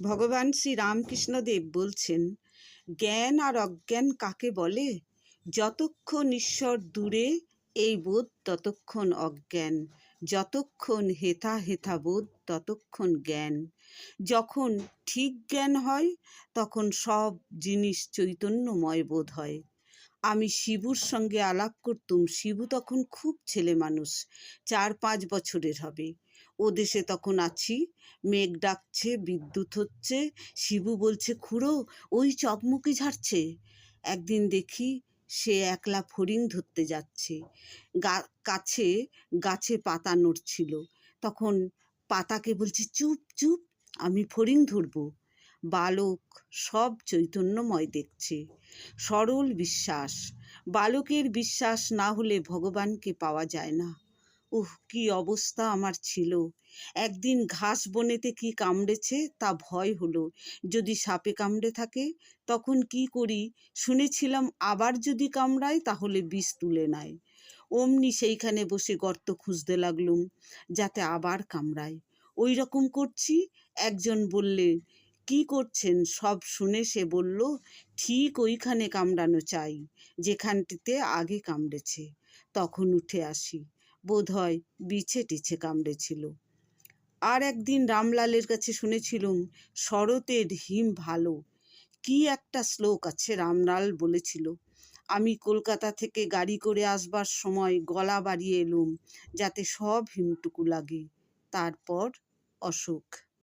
ভগবান শ্রী রামকৃষ্ণদেব বলছেন, জ্ঞান আর অজ্ঞান কাকে বলে? যতক্ষণ ঈশ্বর দূরে, এই বোধ ততক্ষণ অজ্ঞান। যতক্ষণ হেথা হেথা বোধ ততক্ষণ জ্ঞান। যখন ঠিক জ্ঞান হয়, তখন সব জিনিস চৈতন্যময় বোধ হয়। আমি শিবুর সঙ্গে আলাপ করতুম, শিবু তখন খুব ছেলে মানুষ চার পাঁচ বছরের হবে। ও দেশে তখন আছি, মেঘ ডাকছে, বিদ্যুৎ হচ্ছে, শিবু বলছে, খুড়ো, ওই চকমকি ঝাড়ছে। একদিন দেখি সে একলা ফড়িং ধরতে যাচ্ছে। গা, কাছে, গাছে পাতা নড়ছিল। তখন পাতাকে বলছে, চুপ চুপ, আমি ফড়িং ধরবো। বালক সব চৈতন্যময় দেখছে। সরল বিশ্বাস, বালকের বিশ্বাস না হলে ভগবানকে পাওয়া যায় না। উহ, কি অবস্থা আমার ছিল। একদিন ঘাস বনেতে কি কামড়েছে তা ভয় হলো। যদি সাপে কামড়ে থাকে, তখন কি করি? শুনেছিলাম আবার যদি কামড়ায়, তাহলে বিষ তুলে নেয়। অমনি সেইখানে বসে গর্ত খুঁজতে লাগলুম, যাতে আবার কামড়ায়। ওই রকম করছি, একজন বললে কি করছেন? সব শুনে সে বলল, ঠিক ওইখানে কামড়ানো চাই, যেখানটিতে আগে কামড়েছে তখন উঠে আসি। বোধ হয় বিছে টিছে কামড়েছিল। আর একদিন রামলালের কাছে শুনেছিলুম, শরতের হিম ভালো। কি একটা শ্লোক আছে রামলাল বলেছিল। আমি কলকাতা থেকে গাড়ি করে আসবার সময় গলা বাড়িয়ে এলুম, যাতে সব হিমটুকু লাগে। তারপর অসুখ